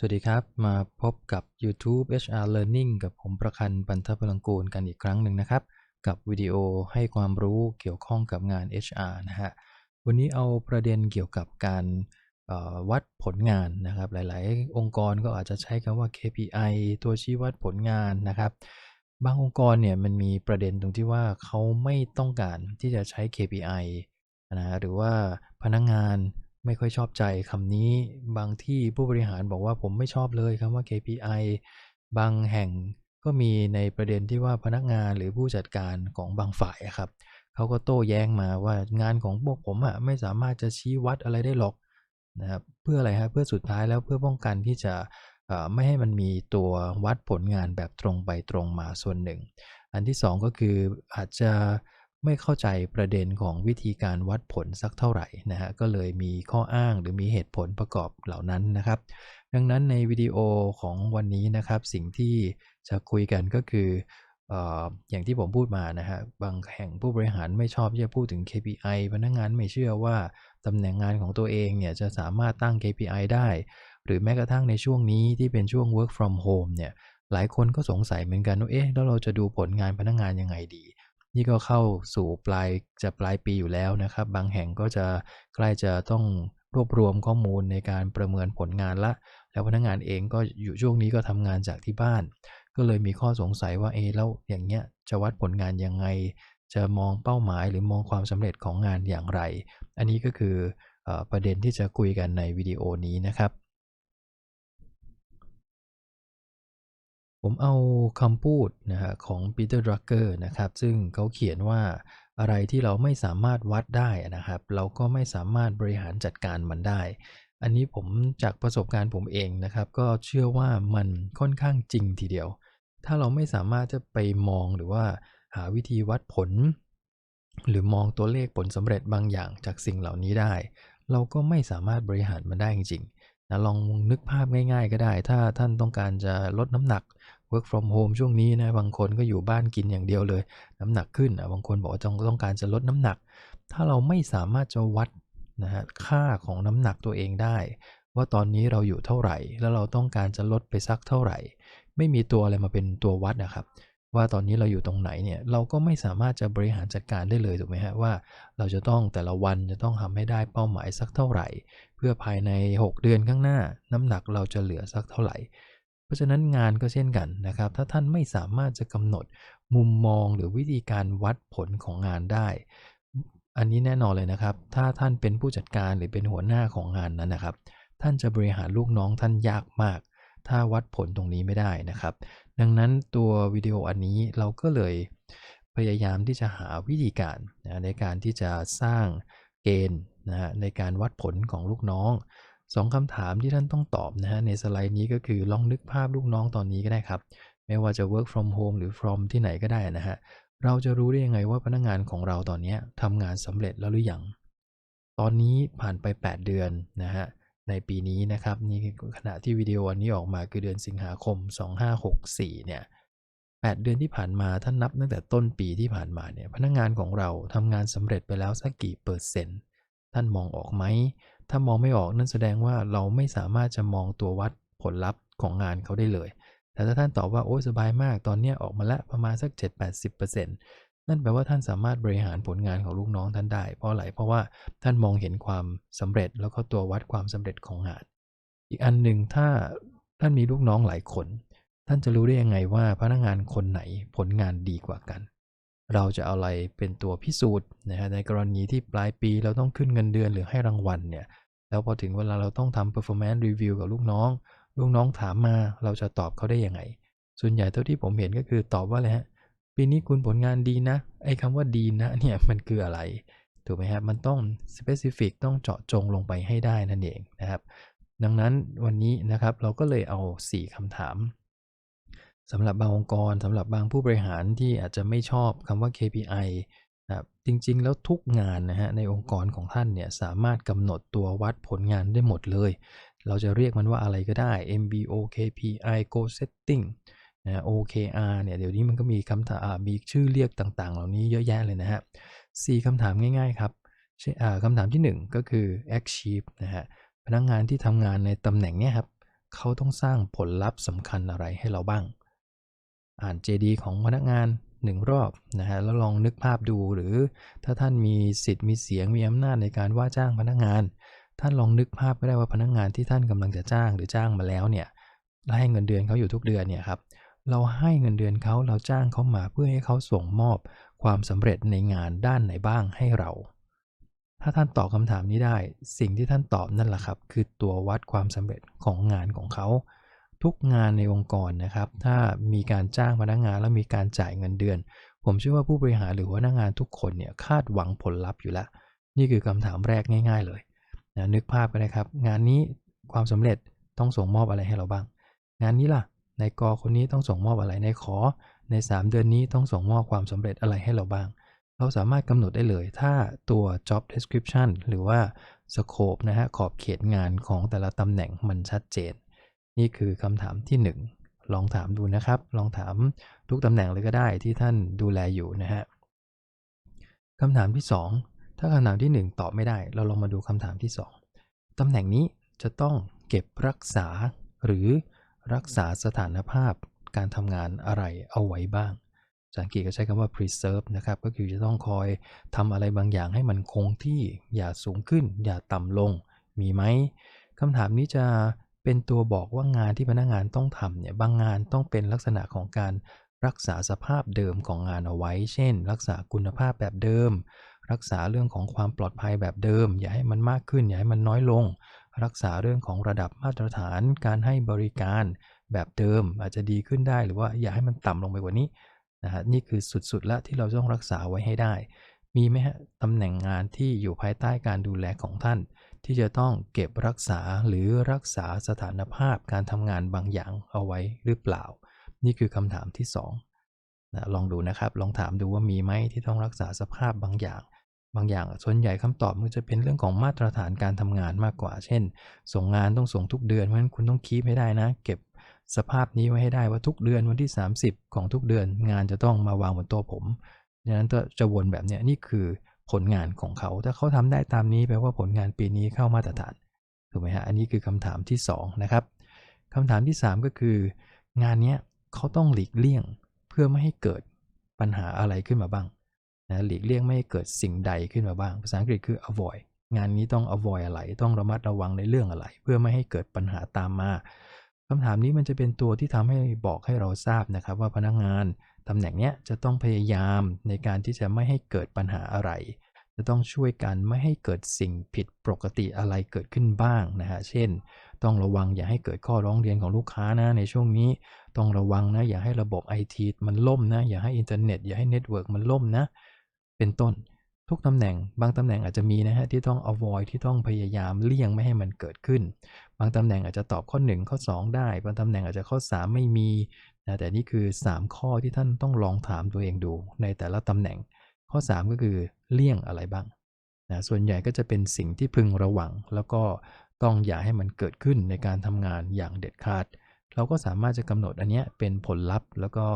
สวัสดีครับ มาพบกับ YouTube HR Learning กับผมประคันปันทพลังกูลกันอีกครั้งหนึ่งนะครับ กับวิดีโอให้ความรู้เกี่ยวข้องกับงาน HR นะฮะ วันนี้เอาประเด็นเกี่ยวกับการวัดผลงานนะครับ หลาย ๆ องค์กรก็อาจจะใช้คำว่า KPI ตัวชี้วัดผลงานนะครับ บางองค์กรเนี่ยมันมีประเด็นตรงที่ว่าเขาไม่ต้องการที่จะใช้ KPI นะฮะหรือว่าพนักงาน ไม่ค่อยชอบใจคำนี้ บางที่ผู้บริหารบอกว่าผมไม่ชอบเลยคำว่า KPI บางแห่งก็มีในประเด็นที่ว่าพนักงานหรือผู้จัดการของบางฝ่ายครับเขาก็โต้แย้งมาว่างานของพวกผมอะไม่สามารถจะชี้วัดอะไรได้หรอกนะครับเพื่ออะไรฮะเพื่อสุดท้ายแล้วเพื่อป้องกันที่จะไม่ให้มันมีตัววัดผลงานแบบตรงไปตรงมาส่วนหนึ่ง อันที่สองก็คืออาจจะ ไม่เข้าใจประเด็นของวิธีการวัดผลสักเท่าไหร่นะฮะก็เลยมีข้ออ้างหรือมีเหตุผลประกอบเหล่านั้นนะครับ ดังนั้นในวิดีโอของวันนี้นะครับสิ่งที่จะคุยกันก็คืออออย่างที่ผมพูดมานะฮะบางแห่งผู้บริหารไม่ชอบที่จะพูดถึง KPI พนักงานไม่เชื่อว่าตำแหน่งงานของตัวเองเนี่ยจะสามารถตั้ง KPI ได้ หรือแม้กระทั่งในช่วงนี้ที่เป็นช่วง work from home เนี่ยหลายคนก็สงสัยเหมือนกันว่าเอ๊ะแล้วเราจะดูผลงานพนักงานยังไงดี นี่ก็เข้าสู่ปลายจะปลายปีอยู่แล้วนะครับ บางแห่งก็จะใกล้จะต้องรวบรวมข้อมูลในการประเมินผลงานละ แล้วพนักงานเองก็อยู่ช่วงนี้ก็ทำงานจากที่บ้าน ก็เลยมีข้อสงสัยว่าเอ๊ะแล้วอย่างเงี้ยจะวัดผลงานยังไง จะมองเป้าหมายหรือมองความสำเร็จของงานอย่างไร อันนี้ก็คืออประเด็นที่จะคุยกันในวิดีโอนี้นะครับ ผมเอาคำพูดนะฮะของปีเตอร์ดรักเกอร์นะครับซึ่งเขาเขียนว่าอะไรที่เราไม่สามารถวัดได้นะครับ เราก็ไม่สามารถบริหารจัดการมันได้ อันนี้ผมจากประสบการณ์ผมเองนะครับ ก็เชื่อว่ามันค่อนข้างจริงทีเดียว ถ้าเราไม่สามารถจะไปมองหรือว่าหาวิธีวัดผล หรือมองตัวเลขผลสำเร็จบางอย่างจากสิ่งเหล่านี้ได้ เราก็ไม่สามารถบริหารมันได้จริงๆ นะลองนึกภาพง่ายๆก็ได้ ถ้าท่านต้องการจะลดน้ำหนัก work from home ช่วงนี้นะบางคนก็อยู่บ้านกินอย่างเดียวเลย น้ำหนักขึ้นอะบางคนบอกว่าต้องต้องการจะลดน้ำหนัก ถ้าเราไม่สามารถจะวัดนะฮะค่าของน้ำหนักตัวเองได้ ว่าตอนนี้เราอยู่เท่าไหร่ แล้วเราต้องการจะลดไปสักเท่าไหร่ ไม่มีตัวอะไรมาเป็นตัววัดนะครับ ว่าตอนนี้เราอยู่ตรงไหนเนี่ยเราก็ไม่สามารถจะบริหารจัดการได้เลยถูกไหมฮะว่า เราจะต้องแต่ละวันจะต้องทำให้ได้เป้าหมายสักเท่าไหร่ เพื่อภายใน 6 เดือนข้างหน้า น้ำหนักเราจะเหลือสักเท่าไหร่ เพราะฉะนั้นงานก็เช่นกันนะครับ ถ้าท่านไม่สามารถจะกำหนดมุมมองหรือวิธีการวัดผลของงานได้ อันนี้แน่นอนเลยนะครับ ถ้าท่านเป็นผู้จัดการหรือเป็นหัวหน้าของงานนั้นนะครับ ท่านจะบริหารลูกน้องท่านยากมากถ้าวัดผลตรงนี้ไม่ได้นะครับ ดังนั้นตัววิดีโออันนี้เราก็เลยพยายามที่จะหาวิธีการนะในการที่จะสร้างเกณฑ์นะฮะในการวัดผลของลูกน้องสองคำถามที่ท่านต้องตอบนะฮะในสไลด์นี้ก็คือลองนึกภาพลูกน้องตอนนี้ก็ได้ครับ ไม่ว่าจะ work from home หรือ from ที่ไหนก็ได้นะฮะเราจะรู้ได้ยังไงว่าพนักงานของเราตอนนี้ทำงานสำเร็จแล้วหรือยัง ตอนนี้ผ่านไป 8 เดือนนะฮะ ในปีนี้นะครับนี่ขณะที่วิดีโออันนี้ออกมาคือเดือนสิงหาคม 2564 เนี่ย 8 เดือนที่ผ่านมาท่านนับตั้งแต่ต้นปีที่ผ่านมาเนี่ยพนักงานของเราทำงานสำเร็จไปแล้วสักกี่เปอร์เซ็นต์ ท่านมองออกไหม ถ้ามองไม่ออกนั่นแสดงว่าเราไม่สามารถจะมองตัววัดผลลัพธ์ของงานเขาได้เลย แต่ถ้าท่านตอบว่าโอ้สบายมากตอนนี้ออกมาแล้วประมาณสัก 7-80% นั่นแปลว่าท่านสามารถบริหารผลงานของลูกน้องท่านได้ เพราะอะไร เพราะว่าท่านมองเห็นความสำเร็จแล้วก็ตัววัดความสำเร็จของงาน อีกอันหนึ่งถ้าท่านมีลูกน้องหลายคน ท่านจะรู้ได้ยังไงว่าพนักงานคนไหนผลงานดีกว่ากัน เราจะเอาอะไรเป็นตัวพิสูจน์นะฮะในกรณีที่ปลายปีเราต้องขึ้นเงินเดือนหรือให้รางวัลเนี่ย แล้วพอถึงเวลาเราต้องทำ performance review กับลูกน้อง ลูกน้องถามมาเราจะตอบเขาได้ยังไง ส่วนใหญ่เท่าที่ผมเห็นก็คือตอบว่าอะไรฮะ ปีนี้คุณผลงานดีนะ ไอ้คำว่าดีนะเนี่ยมันคืออะไร ถูกไหมครับ มันต้อง specific ต้องเจาะจงลงไปให้ได้นั่นเองนะครับ ดังนั้นวันนี้นะครับเราก็เลยเอา 4คำถามสำหรับบางองค์กรสำหรับบางผู้บริหารที่อาจจะไม่ชอบคำว่า KPI นะครับจริงๆ แล้วทุกงานนะฮะในองค์กรของท่านเนี่ยสามารถกำหนดตัววัดผลงานได้หมดเลย เราจะเรียกมันว่าอะไรก็ได้ MBO KPI Goal Setting นะ OKR เนี่ยเดี๋ยวนี้มันก็มีคำถามมีชื่อเรียกต่างๆ เหล่านี้เยอะแยะเลยนะฮะสี่คำถามง่ายๆครับคำถามที่ 1 ก็คือ Achieve นะฮะพนักงานที่ทำงานในตำแหน่งเนี้ยครับเขาต้องสร้างผลลัพธ์สำคัญอะไรให้เราบ้าง อ่าน JD ของพนักงานหนึ่งรอบนะฮะแล้วลองนึกภาพดูหรือถ้าท่านมีสิทธิ์มีเสียงมีอำนาจในการว่าจ้างพนักงาน ท่านลองนึกภาพก็ได้ว่าพนักงานที่ท่านกำลังจะจ้างหรือจ้างมาแล้วเนี่ยและให้เงินเดือนเขาอยู่ทุกเดือนเนี่ยครับ เราให้เงินเดือนเขาเราจ้างเขามาเพื่อให้เขาส่งมอบความสำเร็จในงานด้านไหนบ้างให้เรา ถ้าท่านตอบคำถามนี้ได้ สิ่งที่ท่านตอบนั่นแหละครับ คือตัววัดความสำเร็จของงานของเขา ทุกงานในองค์กรนะครับ ถ้ามีการจ้างพนักงานแล้วมีการจ่ายเงินเดือน ผมเชื่อว่าผู้บริหารหรือพนักงานทุกคนเนี่ยคาดหวังผลลัพธ์อยู่แล้ว นี่คือคำถามแรกง่าย ๆ เลยนะนึกภาพกันนะครับ งานนี้ความสำเร็จต้องส่งมอบอะไรให้เราบ้าง งานนี้ล่ะ ในกอคนนี้ต้องส่งมอบอะไรในขอ ใน 3 เดือนนี้ต้องส่งมอบความสำเร็จอะไรให้เราบ้าง เราสามารถกำหนดได้เลย ถ้าตัว job description หรือว่า scope นะฮะขอบเขตงานของแต่ละตำแหน่งมันชัดเจน นี่คือคำถามที่ 1 ลองถามดูนะครับ ลองถามทุกตำแหน่งเลยก็ได้ที่ท่านดูแลอยู่นะฮะคำถามที่ 2 ถ้าคำถามที่ 1 ตอบไม่ได้ เราลองมาดูคำถามที่ 2 ตำแหน่งนี้จะต้องเก็บรักษาหรือ รักษาสถานภาพการทำงานอะไรเอาไว้บ้างภาษาอังกฤษก็ใช้คำว่า preserve นะครับ ก็คือจะต้องคอยทำอะไรบางอย่างให้มันคงที่อย่าสูงขึ้น อย่าต่ำลง มีไหมคำถามนี้จะเป็นตัวบอกว่างานที่พนักงานต้องทำเนี่ย บางงานต้องเป็นลักษณะของการรักษาสภาพเดิมของงานเอาไว้ เช่น รักษาคุณภาพแบบเดิม รักษาเรื่องของความปลอดภัยแบบเดิม อย่าให้มันมากขึ้น อย่าให้มันน้อยลง รักษาเรื่องของระดับมาตรฐานการให้บริการแบบเดิมอาจจะดีขึ้นได้หรือว่าอย่าให้มันต่ำลงไปกว่านี้นะฮะนี่คือสุดๆล้วที่เราต้องรักษาไว้ให้ได้ มีไหมฮะตำแหน่งงานที่อยู่ภายใต้การดูแลของท่าน ที่จะต้องเก็บรักษาหรือรักษาสถานภาพการทำงานบางอย่างเอาไว้หรือเปล่า นี่คือคำถามที่2นะลองดูนะครับ ลองถามดูว่ามีไหมที่ต้องรักษาสภาพบางอย่าง บางอย่างส่วนใหญ่คำตอบมันจะเป็นเรื่องของมาตรฐานการทำงานมากกว่า เช่น ส่งงานต้องส่งทุกเดือนเพราะฉะนั้นคุณต้องคีบให้ได้นะ เก็บสภาพนี้ไว้ให้ได้ว่าทุกเดือนวันที่ 30 ของทุกเดือน งานจะต้องมาวางบนโต๊ะผมดังนั้นจะวนแบบนี้นี่คือผลงานของเขา ถ้าเขาทำได้ตามนี้แปลว่าผลงานปีนี้เข้ามาตรฐานถูกไหมฮะอันนี้คือคำถามที่2นะครับคำถามที่ 3 ก็คือ งานนี้เขาต้องหลีกเลี่ยง เพื่อไม่ให้เกิดปัญหาอะไรขึ้นมาบ้าง นะหลีกเลี่ยงไม่ให้เกิดสิ่งใดขึ้นมาบ้าง ภาษาอังกฤษคือ avoid งานนี้ต้อง avoid อะไร ต้องระมัดระวังในเรื่องอะไร เพื่อไม่ให้เกิดปัญหาตามมาคำถามนี้มันจะเป็นตัวที่ทำให้บอกให้เราทราบนะครับ ว่าพนักงงานตำแหน่งเนี้ยจะต้องพยายามในการที่จะไม่ให้เกิดปัญหาอะไร จะต้องช่วยกันไม่ให้เกิดสิ่งผิดปกติอะไรเกิดขึ้นบ้างนะฮะ เช่น ต้องระวังอย่าให้เกิดข้อร้องเรียนของลูกค้านะในช่วงนี้ ต้องระวังนะอย่าให้ระบบไอทีมันล่มนะ อย่าให้อินเทอร์เน็ตอย่าให้เน็ตเวิร์กมันล่มนะ เป็นต้น ทุกตำแหน่ง บางตำแหน่งอาจจะมีนะฮะที่ต้อง avoid ที่ต้องพยายามเลี่ยงไม่ให้มันเกิดขึ้น บางตำแหน่งอาจจะตอบข้อ 1 ข้อ 2 ได้ บางตำแหน่งอาจจะข้อ 3 ไม่มีนะแต่นี่คือ 3 ข้อที่ท่านต้องลองถามตัวเองดูในแต่ละตำแหน่ง ข้อ 3 ก็คือเลี่ยงอะไรบ้างนะส่วนใหญ่ก็จะเป็นสิ่งที่พึงระวัง แล้วก็ต้องอย่าให้มันเกิดขึ้นในการทำงานอย่างเด็ดขาด เราก็สามารถจะกำหนดอันนี้เป็นผลลัพธ์ แล้วก็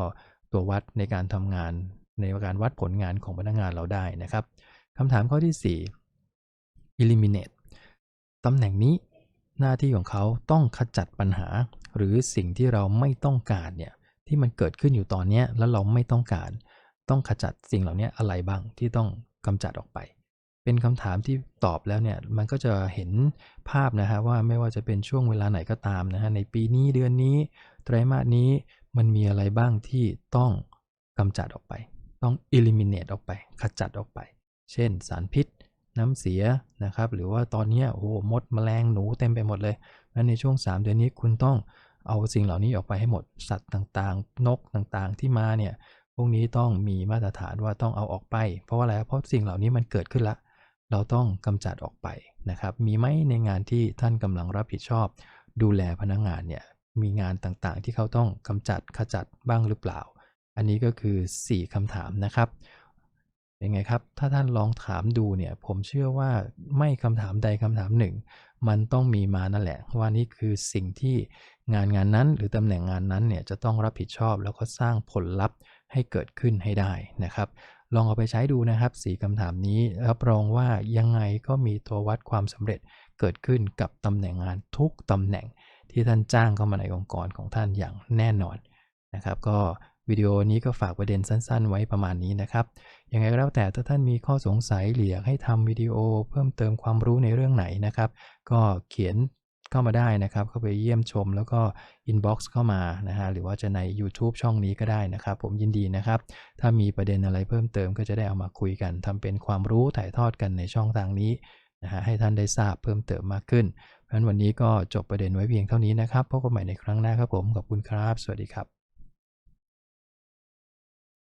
ตัววัดในการทำงาน ในการวัดผลงานของพนักงานเราได้นะครับคำถามข้อที่ 4 eliminate ตำแหน่งนี้หน้าที่ของเขาต้องขจัดปัญหา หรือสิ่งที่เราไม่ต้องการเนี่ยที่มันเกิดขึ้นอยู่ตอนนี้แล้วเราไม่ต้องการ ต้องขจัดสิ่งเหล่านี้อะไรบ้างที่ต้องกำจัดออกไป เป็นคำถามที่ตอบแล้วเนี่ยมันก็จะเห็นภาพนะฮะว่าไม่ว่าจะเป็นช่วงเวลาไหนก็ตามนะฮะในปีนี้เดือนนี้ไตรมาสนี้มันมีอะไรบ้างที่ต้องกำจัดออกไป ต้อง eliminate ออกไป ขจัดออกไป เช่น สารพิษ น้ำเสียนะครับ หรือว่าตอนนี้โอ้โหมดแมลงหนูเต็มไปหมดเลยนั้นในช่วง 3 เดือนนี้คุณต้องเอาสิ่งเหล่านี้ออกไปให้หมด สัตว์ต่างๆ นกต่างๆ ที่มาเนี่ย พวกนี้ต้องมีมาตรฐานว่าต้องเอาออกไป เพราะว่าอะไร เพราะสิ่งเหล่านี้มันเกิดขึ้นละ เราต้องกำจัดออกไปนะครับ มีไหมในงานที่ท่านกำลังรับผิดชอบ ดูแลพนักงงานเนี่ย มีงานต่างๆ ที่เขาต้องกำจัดขจัดบ้างหรือเปล่า อันนี้ก็คือ 4คำถามนะครับเป็นไงครับ ถ้าท่านลองถามดูเนี่ย ผมเชื่อว่าไม่คำถามใดคำถามหนึ่ง มันต้องมีมานั่นแหละ ว่านี่คือสิ่งที่งานงานนั้น หรือตำแหน่งงานนั้นเนี่ยจะต้องรับผิดชอบแล้วก็สร้างผลลัพธ์ให้เกิดขึ้นให้ได้นะครับ ลองเอาไปใช้ดูนะครับสีคำถามนี้รับรองว่ายังไงก็มีตัววัดความสำเร็จเกิดขึ้นกับตำแหน่งงานทุกตำแหน่งที่ท่านจ้างเข้ามาในองค์กรของท่านอย่างแน่นอนนะครับ ก็ วิดีโอนี้ก็ฝากประเด็นสั้น ๆ ไว้ประมาณนี้นะครับ ยังไงก็แล้วแต่ถ้าท่านมีข้อสงสัยหรืออยากให้ทำวิดีโอเพิ่มเติมความรู้ในเรื่องไหนนะครับ ก็เขียนเข้ามาได้นะครับ เข้าไปเยี่ยมชมแล้วก็อินบ็อกซ์เข้ามานะฮะหรือว่าจะใน YouTube ช่องนี้ก็ได้นะครับ ผมยินดีนะครับ ถ้ามีประเด็นอะไรเพิ่มเติมก็จะได้เอามาคุยกันทำเป็นความรู้ถ่ายทอดกันในช่องทางนี้นะฮะให้ท่านได้ทราบเพิ่มเติมมากขึ้นเพราะฉะนั้นวันนี้ก็จบประเด็นไว้เพียงเท่านี้นะครับพบกันใหม่ในครั้งหน้าครับผมขอบคุณครับ สวัสดีครับ